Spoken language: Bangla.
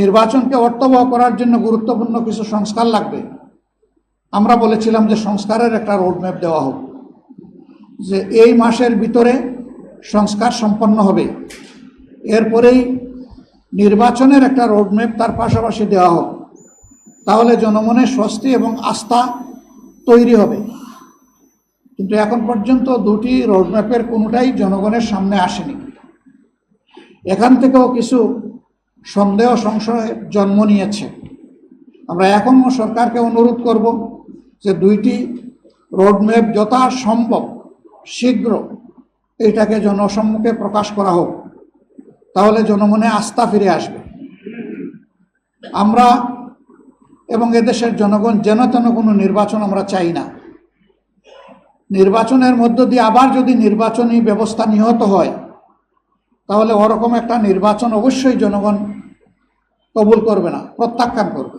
নির্বাচনকে অর্থবহ করার জন্য গুরুত্বপূর্ণ কিছু সংস্কার লাগবে। আমরা বলেছিলাম যে সংস্কারের একটা রোডম্যাপ দেওয়া হোক, যে এই মাসের ভিতরে সংস্কার সম্পন্ন হবে। এরপরেই নির্বাচনের একটা রোডম্যাপ তার পাশাপাশি দেওয়া হোক, তাহলে জনমনের স্বস্তি এবং আস্থা তৈরি হবে। কিন্তু এখন পর্যন্ত দুটি রোডম্যাপের কোনোটাই জনগণের সামনে আসেনি। এখান থেকেও কিছু সন্দেহ সংশয়ের জন্ম নিয়েছে। আমরা এখনও সরকারকে অনুরোধ করব যে দুইটি রোডম্যাপ যথাসম্ভব শীঘ্র এটাকে জনসম্মুখে প্রকাশ করা হোক, তাহলে জনমনে আস্থা ফিরে আসবে। আমরা এবং এদেশের জনগণ যেন তেন কোনো নির্বাচন আমরা চাই না। নির্বাচনের মধ্য দিয়ে আবার যদি নির্বাচনী ব্যবস্থা নিহত হয়, তাহলে ওরকম একটা নির্বাচন অবশ্যই জনগণ কবুল করবে না প্রত্যাখ্যান করবে।